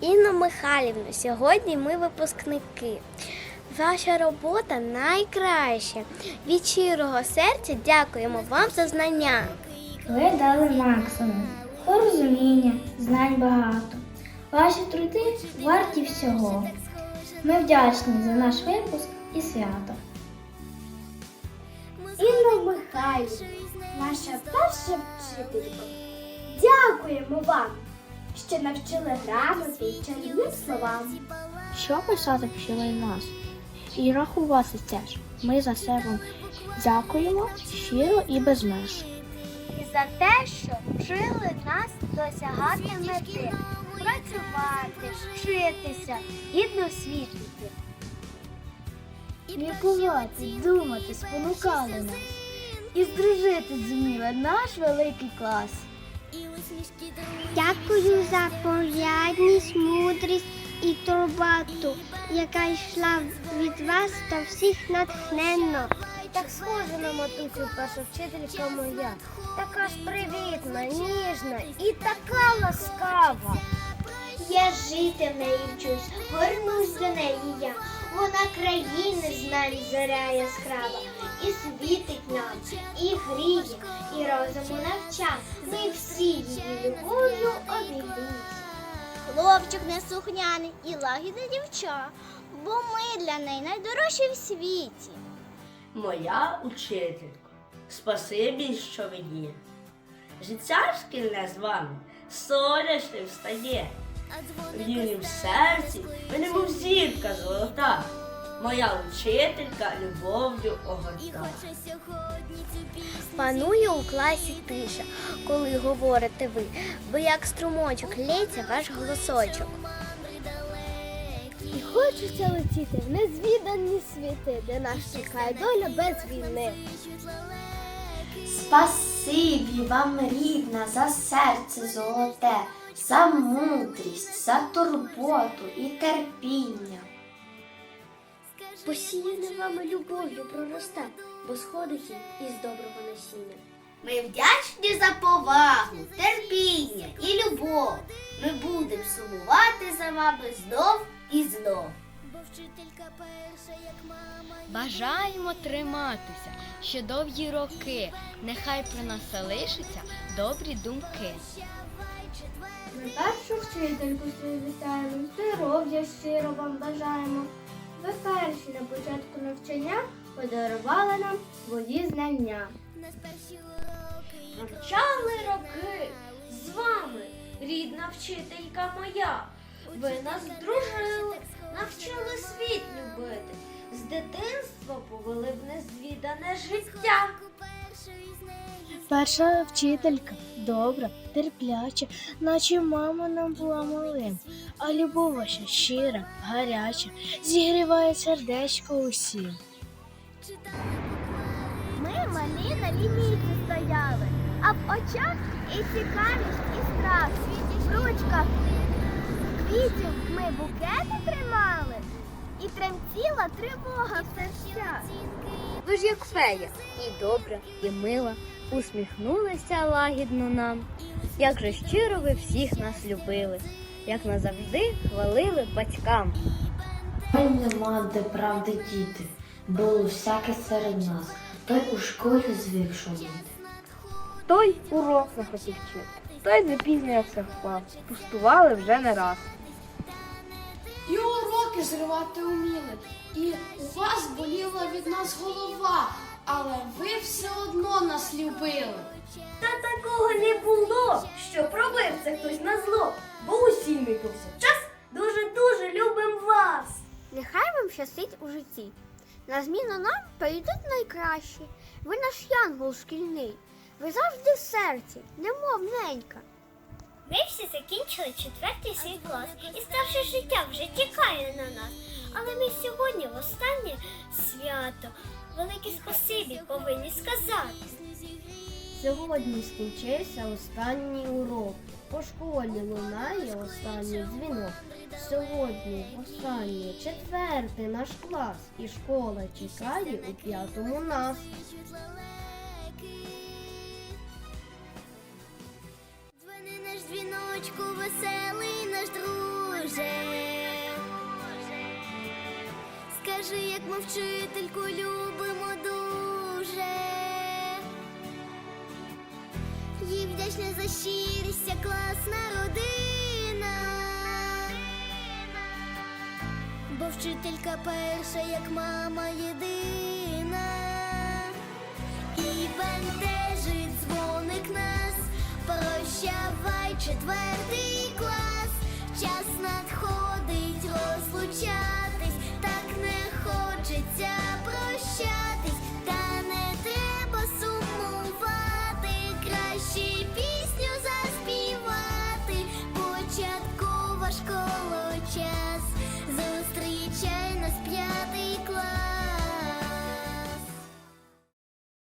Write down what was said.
Інну Михайлівну. Сьогодні ми випускники. Ваша робота найкраща. Від щирого серця дякуємо вам за знання. Ви дали максимум, порозуміння, знань багато. Ваші труди варті всього. Ми вдячні за наш випуск і свято. Інна Михайлівна, наша перша вчителька. Дякуємо вам, що навчили грамоти і чарівним словам. Що писати вчили нас? І рахувати теж. Ми за це вам дякуємо щиро і без меж. І за те, що вчили нас досягати мети, працювати, вчитися, гідно освітлити. Міркувати, думати, спонукали нас. І здружити зуміли наш великий клас. Дякую за порядність, мудрість і турботу, яка йшла від вас та всіх натхненно. Так схоже на матусю перша вчителька моя, така ж привітна, ніжна і така ласкава. Я жити в неї вчусь, горнусь до неї я. Вона країни знань зоря яскрава, і світить нам, і гріє, і розуму навча. Ми всі її любов'ю обійдуть. Хлопчик неслухняний і лагідна дівча, бо ми для неї найдорожчі в світі. Моя учителько, спасибі, що ви є. Життя шкільне з вами сонячним встає. В рівнім серці ви немов зірка золота. Моя учителька любов'ю огорта. Панує у класі тиша, коли говорите ви, бо як струмочок лється ваш голосочок. І хочеться летіти в незвідані світи, де нас чекає доля без війни. Спасибі вам, рідна, за серце золоте, за мудрість, за турботу і терпіння. Посіяне вами любов'ю проросте, бо сходить із доброго насіння. Ми вдячні за повагу, терпіння і любов. Ми будемо сумувати за вами знов і знов. Бажаємо триматися ще довгі роки. Нехай про нас залишаться добрі думки. Ми першу вчительку свою вітаємо, здоров'я щиро вам бажаємо. Ви перші на початку навчання подарували нам свої знання. Навчали роки з вами, рідна вчителька моя. Ви нас дружили, навчили світ любити. З дитинства повели в незвідане життя. Перша вчителька добра, терпляча, наче мама нам була малим, а любов ваша щира, гаряча, зігріває сердечко усім. Ми малі на лінійці стояли, а в очах і цікавість, і страх. В ручках квітів ми букети тримали, і тремтіла тривога в серцях. Ви ж як фея, і добра, і мила, усміхнулися лагідно нам. Як же щиро ви всіх нас любили, як назавжди хвалили батькам. Ой, нема де правди діти, було всяке серед нас, той у школі звик шуміти. Той урок не хотів вчити, той запізнювався в клас. Пустували вже не раз. І зривати уміли, і у вас боліла від нас голова, але ви все одно нас любили. Та такого не було, що пробив це хтось на зло, бо усі ми повсякчас дуже-дуже любимо вас. Нехай вам щастить у житті. На зміну нам прийдуть найкращі. Ви наш янгол шкільний. Ви завжди в серці, немов ненька. Ми всі закінчили четвертий свій клас, і старше життя вже тікає на нас. Але ми сьогодні в останнє свято. Велике спасибі повинні сказати. Сьогодні скінчився останній урок. По школі лунає останній дзвінок. Сьогодні останній четвертий наш клас, і школа чекає у п'ятому нас. раночку веселий наш друже. Скажи, як ми вчительку любимо дуже. Їй вдячна за щирість, класна родина. Бо вчителька перша, як мама єдина, і бентежить прощавай четвертий клас, час надходить розлучати.